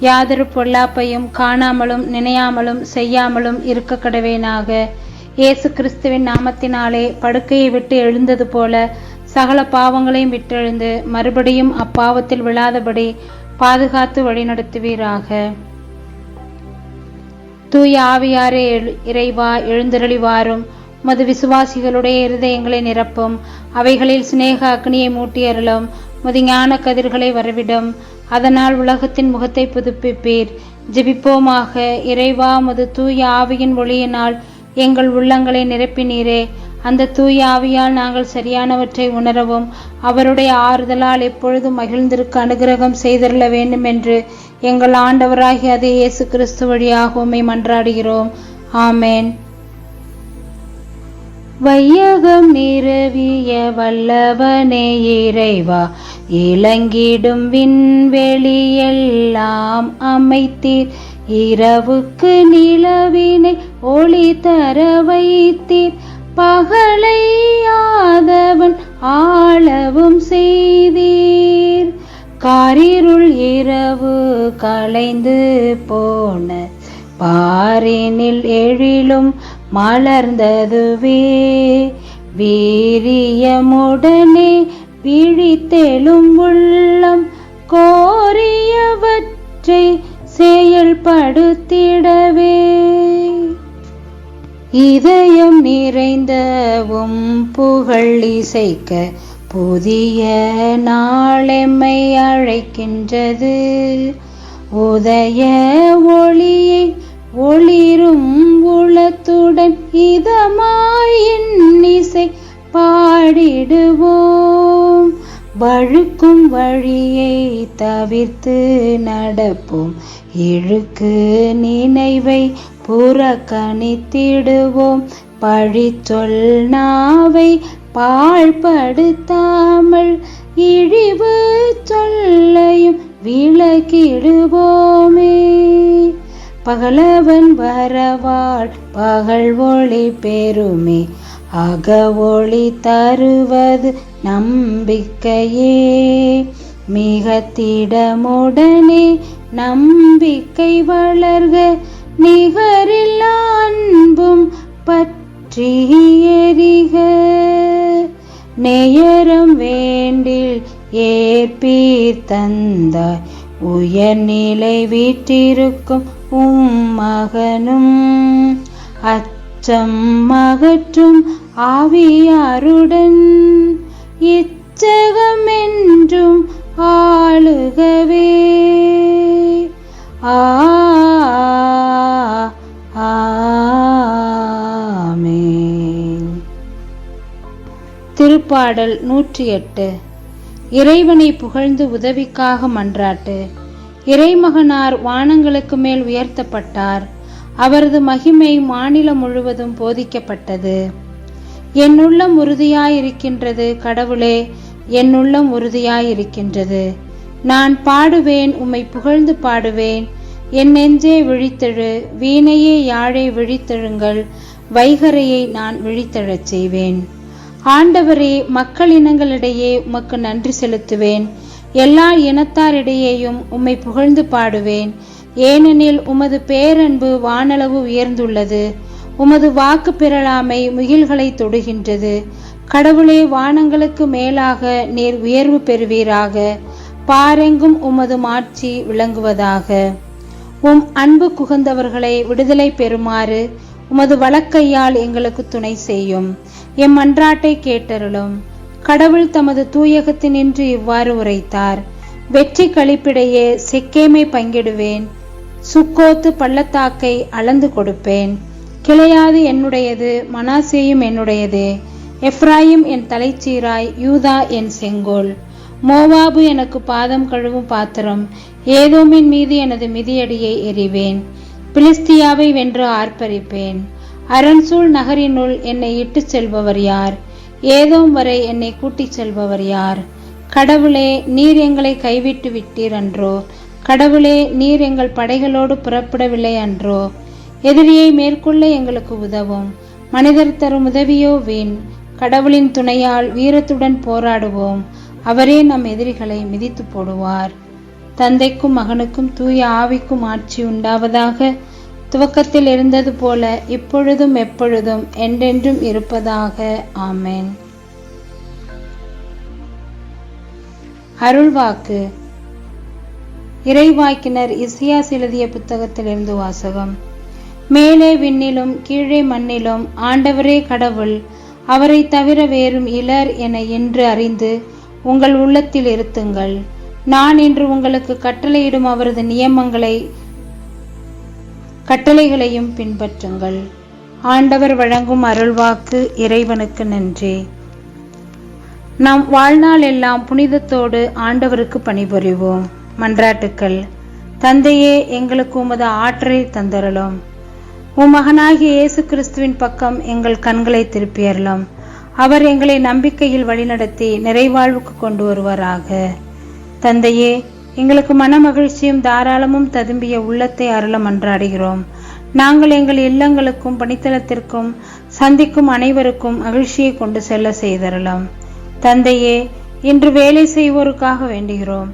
யாதொரு பொல்லாப்பையும் காணாமலும் நினையாமலும் செய்யாமலும் இருக்க கடவேனாக. இயேசு கிறிஸ்துவின் நாமத்தினாலே படுக்கையை விட்டு எழுந்தது போல சகல பாவங்களையும் விட்டெழுந்து மறுபடியும் அப்பாவத்தில் விழாதபடி பாதுகாத்து வழிநடத்துவீராக. தூய ஆவியாரே இறைவா எழுந்தருளி வாரும் மது விசுவாசிகளுடைய இருதயங்களை நிரப்பும். அவைகளில் சிநேக அக்னியை மூட்டியருளும். அருளும் ஞான கதிர்களை வரவிடும். அதனால் உலகத்தின் முகத்தை புதுப்பிப்பீர். ஜெபிப்போமாக. இறைவா முது தூய ஆவியின் ஒளியினால் எங்கள் உள்ளங்களை நிரப்பினீரே. அந்த தூய ஆவியால் நாங்கள் சரியானவற்றை உணரவும் அவருடைய ஆறுதலால் எப்பொழுதும் மகிழ்ந்திருக்க அனுகிரகம் செய்திருள வேண்டும் என்று எங்கள் ஆண்டவராகிய அதே இயேசு கிறிஸ்து வழியாக உம்மை மன்றாடுகிறோம். ஆமேன். வையகம் நிறவிய வல்லவனே இறைவா இளங்கிடும் விண்வெளியெல்லாம் அமைத்தீர். இரவுக்கு நிலவினை ஒளி தர வைத்தீர். பகலையாதவன் ஆளவும் செய்தீர். காரிருள் இரவு கலைந்து போன பாரினில் எழிலும் மலர்ந்ததுவே. வீரியமுடனே விழித்தெழும் உள்ளம் கோரியவற்றை செயல்படுத்திடவே. இதயம் நிறைந்தவும் புகழ் இசைக்க புதிய நாளெம்மை அழைக்கின்றது. உதய ஒளியை ஒளிரும் உளத்துடன் இதமாய் வழுக்கும் வழியை தவிர்த்து நடப்போம். இழுக்கு நினைவை புறக்கணித்திடுவோம். பழிச்சொல் நாவை பாழ்படுத்தாமல் இழிவு சொல்லையும் விளக்கிடுவோமே. பகலவன் வரவாள் பகல் ஒளி பெருமே அக ஒளி தருவது நம்பிக்கையே மிக திடமுடனே நம்பிக்கை வளர்க. நிகரில் அன்பும் பற்றி எரிக. நேயரம் வேண்டில் ஏற்பீர் தந்தாய் உயர்நிலை வீட்டிருக்கும் உம் மகனும். அச்சம் மகற்றும் ஆவியாருடன் இச்சகமென்றும் ஆளுகவே. ஆ திருப்பாடல் நூற்றி எட்டு இறைவனை புகழ்ந்து உதவிக்காக மன்றாட்டு. இறைமகனார் வானங்களுக்கு மேல் உயர்த்தப்பட்டார். அவரது மகிமை மாநிலம் முழுவதும் போதிக்கப்பட்டது. என்னுள்ளம் உறுதியாயிருக்கின்றது கடவுளே என்னுள்ளம் உறுதியாயிருக்கின்றது. நான் பாடுவேன் உம்மை புகழ்ந்து பாடுவேன். என் நெஞ்சே விழித்தெழு வீணையே யாழே விழித்தெழுங்கள் வைகரையை நான் விழித்தெழச் செய்வேன். ஆண்டவரே மக்கள் இனங்களிடையே உமக்கு நன்றி செலுத்துவேன். எல்லா இனத்தாரிடையேயும் உம்மை புகழ்ந்து பாடுவேன். ஏனெனில் உமது பேரன்பு வானளவு உயர்ந்துள்ளது. உமது வாக்கு பெறலாமை முகில்களை தொடுகின்றது. கடவுளே வானங்களுக்கு மேலாக நீர் உயர்வு பெறுவீராக. பாரெங்கும் உமது மாட்சி விளங்குவதாக. உம் அன்பு குகந்தவர்களை விடுதலை பெறுமாறு உமது வழக்கையால் எங்களுக்கு துணை செய்யும். எம் அன்றாட்டை கேட்டருளும். கடவுள் தமது தூயகத்தினின்று இவ்வாறு உரைத்தார். வெற்றி கழிப்பிடையே செக்கேமை பங்கிடுவேன். சுக்கோத்து பள்ளத்தாக்கை அளந்து கொடுப்பேன். கிளையாது என்னுடையது மனாசேயும் என்னுடையதே. எப்ராயிம் என் தலைச்சீராய் யூதா என் செங்கோல். மோவாபு எனக்கு பாதம் கழுவும் பாத்திரம். ஏதோமின் மீது எனது மிதியடியை எறிவேன். பிலிஸ்தியாவை வென்று ஆர்ப்பரிப்பேன். அரண்சூழ் நகரினுள் என்னை இட்டுச் செல்பவர் யார்? ஏதோம் வரை என்னை கூட்டிச் செல்பவர் யார்? கடவுளே நீர் எங்களை கைவிட்டு விட்டீர் அன்றோ? கடவுளே நீர் எங்கள் படைகளோடு புறப்படவில்லை அன்றோ? எதிரியை மேற்கொள்ள எங்களுக்கு உதவும். மனிதர் தரும் உதவியோ வீண். கடவுளின் துணையால் வீரத்துடன் போராடுவோம். அவரே நம் எதிரிகளை மிதித்து போடுவார். தந்தைக்கும் மகனுக்கும் தூய ஆவிக்கும் ஆட்சி உண்டாவதாக துவக்கத்தில் இருந்தது போல இப்பொழுதும் எப்பொழுதும் என்றென்றும் இருப்பதாக. ஆமேன். அருள்வாக்கு. இறைவாக்கினர் இசியாஸ் எழுதிய புத்தகத்திலிருந்து வாசகம். மேலே விண்ணிலும் கீழே மண்ணிலும் ஆண்டவரே கடவுள் அவரை தவிர வேறும் இலர் என என்று அறிந்து உங்கள் உள்ளத்தில் இருத்துங்கள். நான் இன்று உங்களுக்கு கட்டளையிடும் அவரது நியமங்களை கட்டளைகளையும் பின்பற்றுங்கள். ஆண்டவர் வழங்கும் அருள்வாக்கு இறைவனுக்கு நன்றி. நாம் வாழ்நாள் எல்லாம் புனிதத்தோடு ஆண்டவருக்கு பணிபுரிவோம். மன்றாட்டுக்கள் தந்தையே எங்களுக்கு உமது ஆற்றை தந்தரலும் உம் மகனாகிய இயேசு கிறிஸ்துவின் பக்கம் எங்கள் கண்களை திருப்பியறலாம் அவர் எங்களை நம்பிக்கையில் வழிநடத்தி நிறைவாழ்வுக்கு கொண்டு வருவாராக. தந்தையே எங்களுக்கு மன மகிழ்ச்சியும் தாராளமும் ததும்பிய உள்ளத்தை அருள மன்றாடுகிறோம். நாங்கள் எங்கள் இல்லங்களுக்கும் பணித்தளத்திற்கும் சந்திக்கும் அனைவருக்கும் மகிழ்ச்சியை கொண்டு செல்ல செய்தரலாம். தந்தையே இன்று வேலை செய்வோருக்காக வேண்டுகிறோம்.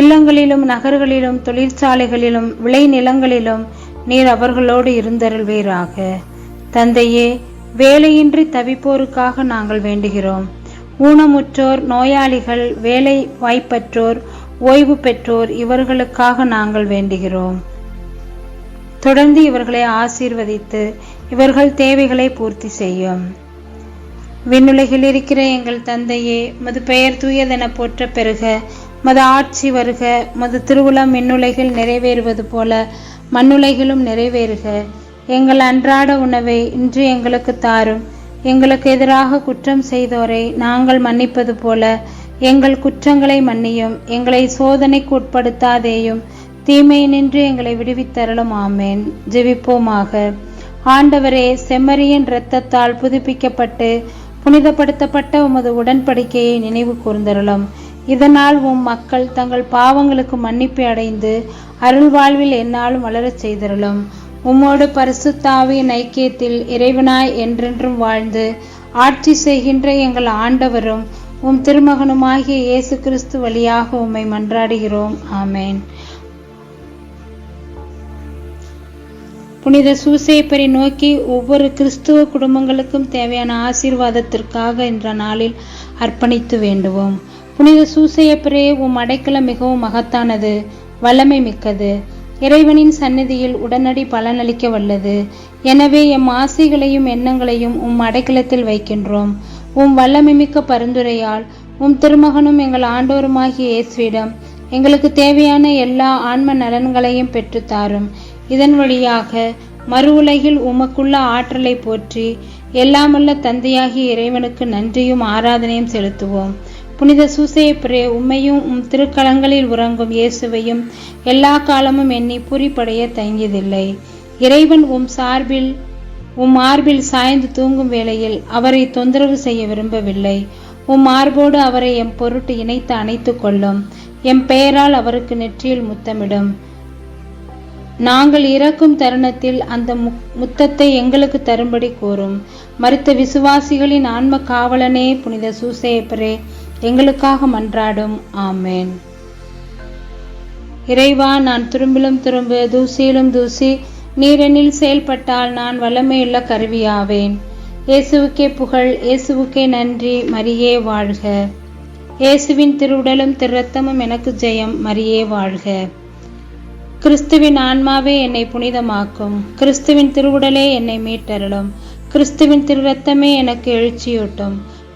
இல்லங்களிலும் நகர்களிலும் தொழிற்சாலைகளிலும் விளைநிலங்களிலும் நீர் அவர்களோடு இருந்தருள்வீராக. தந்தையே வேலையின்றி தவிப்போருக்காக நாங்கள் வேண்டுகிறோம். ஊனமுற்றோர் நோயாளிகள் வேலை வாய்ப்பற்றோர் ஓய்வு பெற்றோர் இவர்களுக்காக நாங்கள் வேண்டுகிறோம். தொடர்ந்து இவர்களை ஆசீர்வதித்து இவர்கள் தேவைகளை பூர்த்தி செய்யும். விண்ணுலகில் இருக்கிற எங்கள் தந்தையே மது பெயர் தூயதென போற்ற பெருக மது ஆட்சி வருக மது திருவுளம் விண்ணுலகில் நிறைவேறுவது போல மண்ணுலகிலும் நிறைவேறுக. எங்கள் அன்றாட உணவை இன்று எங்களுக்கு தாரும். எங்களுக்கு எதிராக குற்றம் செய்தோரை நாங்கள் மன்னிப்பது போல எங்கள் குற்றங்களை மன்னியும் எங்களை சோதனைக்கு உட்படுத்தாதேயும் தீமையினின்று எங்களை விடுவித்தரலும் ஆமேன். ஜெபிப்போமாக. ஆண்டவரே செம்மறியின் இரத்தத்தால் புதுப்பிக்கப்பட்டு புனிதப்படுத்தப்பட்ட உமது உடன்படிக்கையை நினைவு கூர்ந்தருளும். இதனால் உம் மக்கள் தங்கள் பாவங்களுக்கு மன்னிப்பு அடைந்து அருள் வாழ்வில் வளரச் செய்தருளும். உம்மோடு பரிசுத்தாவியின் ஐக்கியத்தில் இறைவனாய் என்றென்றும் வாழ்ந்து ஆட்சி செய்கின்ற எங்கள் ஆண்டவரும் உம் திருமகனுமாகிய இயேசு கிறிஸ்து வழியாக உம்மை மன்றாடுகிறோம். ஆமேன். புனித சூசேப்பரை நோக்கி ஒவ்வொரு கிறிஸ்துவ குடும்பங்களுக்கும் தேவையான ஆசீர்வாதத்திற்காக என்ற நாளில் அர்ப்பணித்து வேண்டுவோம். புனித சூசையப்பரே உம் அடைக்கலம் மிகவும் மகத்தானது வல்லமை மிக்கது. இறைவனின் சந்நிதியில் உடனடி பலனளிக்க வல்லது. எனவே எம் ஆசைகளையும் எண்ணங்களையும் உம் அடைக்கலத்தில் வைக்கின்றோம். உம் வல்லமை மிக்க பரிந்துரையால் உம் திருமகனும் எங்கள் ஆண்டோருமாகிய இயேசுவிடம் எங்களுக்கு தேவையான எல்லா ஆன்ம நலன்களையும் பெற்றுத்தாரும் இதன் வழியாக மறு உலகில் உமக்குள்ள ஆற்றலை போற்றி எல்லாமல்ல தந்தையாகிய இறைவனுக்கு நன்றியும் ஆராதனையும் செலுத்துவோம். புனித சூசையப்பரே உம்மையும் உம் திருக்களங்களில் உறங்கும் இயேசுவையும் எல்லா காலமும் எண்ணி பூரிப்படைய தயங்கியதில்லை. இறைவன் உம் சார்பில் உம் மார்பில் சாய்ந்து தூங்கும் வேளையில் அவரை தொந்தரவு செய்ய விரும்பவில்லை. உம் மார்போடு அவரை எம் பொருட்டு இணைத்து அணைத்துக் கொள்ளும். எம் பெயரால் அவருக்கு நெற்றியில் முத்தமிடும். நாங்கள் இறக்கும் தருணத்தில் அந்த முத்தத்தை எங்களுக்கு தரும்படி கூறும். மறுத்த விசுவாசிகளின் ஆன்ம காவலனே புனித சூசேப்பரே எங்களுக்காக மன்றாடும். ஆமேன். இறைவா நான் துரும்பிலும் துரும்பு தூசியிலும் தூசி நீரெனில் செயல்பட்டால் நான் வல்லமையுள்ள கருவியாவேன். இயேசுவுக்கே புகழ் இயேசுவுக்கே நன்றி மரியே வாழ்க. இயேசுவின் திருவுடலும் திருரத்தமும் எனக்கு ஜெயம் மரியே வாழ்க. கிறிஸ்துவின் ஆன்மாவே என்னை புனிதமாக்கும். கிறிஸ்துவின் திருவுடலே என்னை மீட்டருளும். கிறிஸ்துவின் திருரத்தமே எனக்கு எழுச்சியூட்டும்.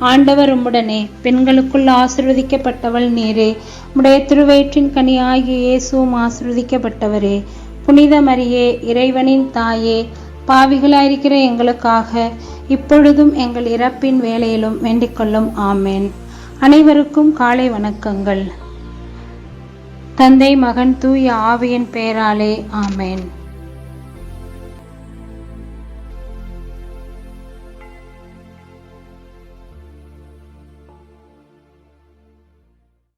ஆண்டவர் உம்முடனே பெண்களுக்குள் ஆசிர்வதிக்கப்பட்டவள் நீரே. உடைய திருவயிற்றின் கனியாகிய இயேசுவும் ஆசிர்வதிக்கப்பட்டவரே. புனித மரியே இறைவனின் தாயே பாவிகளாயிருக்கிற எங்களுக்காக இப்பொழுதும் எங்கள் இறப்பின் வேலையிலும் வேண்டிக்கொள்ளும். ஆமேன். அனைவருக்கும் காலை வணக்கங்கள். தந்தை மகன் தூய ஆவியின் பெயராலே ஆமேன்.